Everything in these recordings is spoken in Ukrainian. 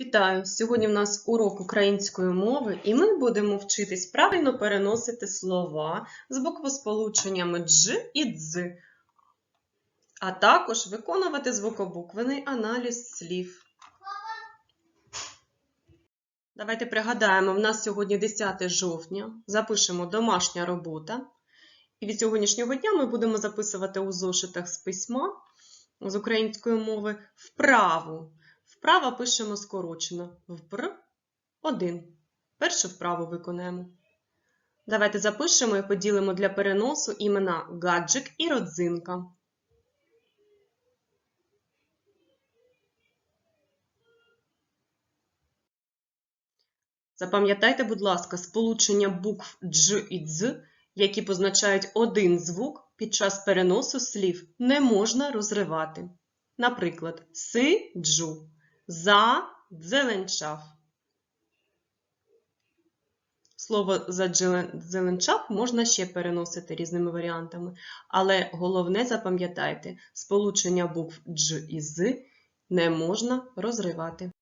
Вітаю! Сьогодні в нас урок української мови, і ми будемо вчитись правильно переносити слова з буквосполученнями дж і дз, а також виконувати звукобуквений аналіз слів. Давайте пригадаємо, в нас сьогодні 10 жовтня, запишемо домашня робота. І від сьогоднішнього дня ми будемо записувати у зошитах з письма з української мови вправу. Вправа пишемо скорочено. Впр 1. Першу вправу виконаємо. Давайте запишемо і поділимо для переносу імена гаджик і родзинка. Запам'ятайте, будь ласка, сполучення букв дж і дз, які позначають один звук під час переносу слів, не можна розривати. Наприклад, сиджу, задзеленчав. Слово за задзеленчав можна ще переносити різними варіантами, але головне запам'ятайте, сполучення букв дж і з не можна розривати.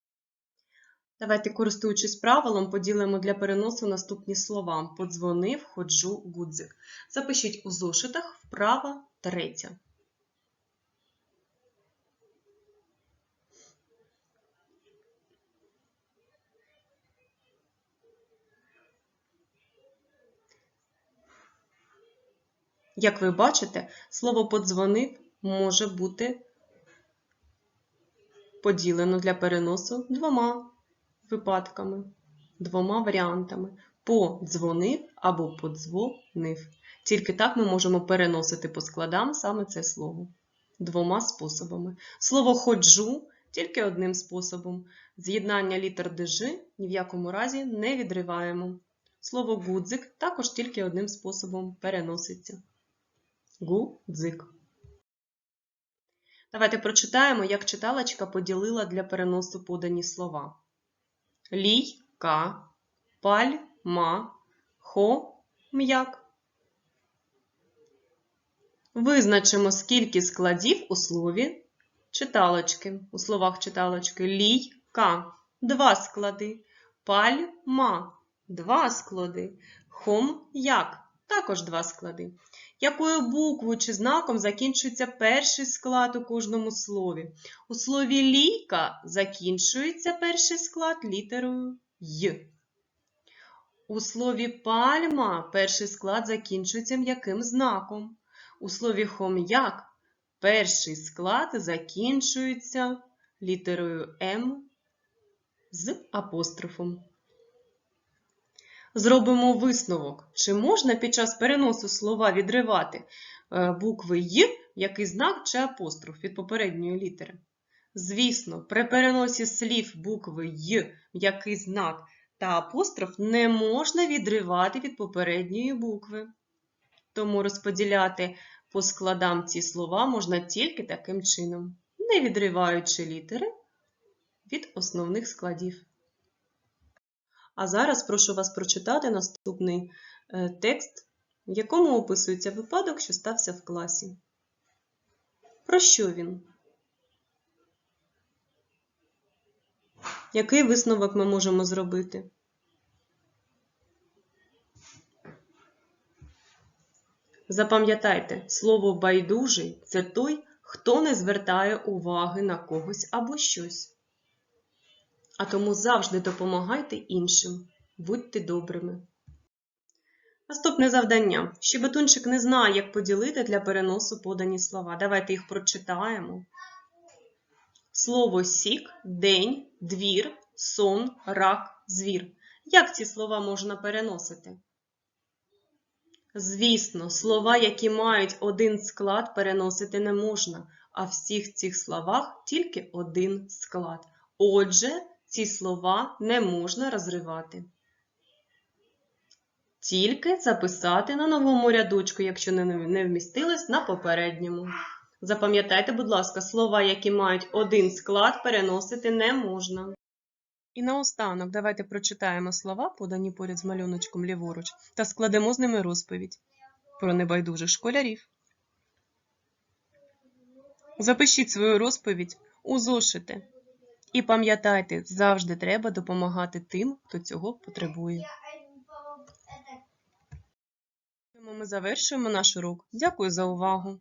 Давайте, користуючись правилом, поділимо для переносу наступні слова. Подзвонив, ходжу, гудзик. Запишіть у зошитах вправа третя. Як ви бачите, слово подзвонив може бути поділено для переносу двома випадками, двома варіантами. Подзвонив або подзвонив. Тільки так ми можемо переносити по складам саме це слово. Двома способами. Слово ходжу тільки одним способом. З'єднання літер ДЖ ні в якому разі не відриваємо. Слово гудзик також тільки одним способом переноситься. Гудзик. Давайте прочитаємо, як читалочка поділила для переносу подані слова. Лійка, пальма, хом'як. Визначимо, скільки складів у слові читалочки. У словах читалочки. Лійка – два склади. Пальма – два склади. Хом'як – також два склади. Якою буквою чи знаком закінчується перший склад у кожному слові? У слові лійка закінчується перший склад літерою Й. У слові пальма перший склад закінчується м'яким знаком. У слові хом'як перший склад закінчується літерою М з апострофом. Зробимо висновок, чи можна під час переносу слова відривати е, букви Й, який знак чи апостроф від попередньої літери. Звісно, при переносі слів букви Й, який знак та апостроф не можна відривати від попередньої букви. Тому розподіляти по складам ці слова можна тільки таким чином, не відриваючи літери від основних складів. А зараз прошу вас прочитати наступний е, текст, в якому описується випадок, що стався в класі. Про що він? Який висновок ми можемо зробити? Запам'ятайте, слово байдужий це той, хто не звертає уваги на когось або щось. А тому завжди допомагайте іншим, будьте добрими. Наступне завдання. Щебетунчик не знає, як поділити для переносу подані слова. Давайте їх прочитаємо. Слово сік, день, двір, сон, рак, звір. Як ці слова можна переносити? Звісно, слова, які мають один склад, переносити не можна, а в всіх цих словах тільки один склад. Отже, ці слова не можна розривати. Тільки записати на новому рядочку, якщо не вмістилось на попередньому. Запам'ятайте, будь ласка, слова, які мають один склад, переносити не можна. І наостанок давайте прочитаємо слова, подані поряд з малюночком ліворуч, та складемо з ними розповідь про небайдужих школярів. Запишіть свою розповідь у зошити І пам'ятайте, завжди треба допомагати тим, хто цього потребує. Ми завершуємо наш урок. Дякую за увагу.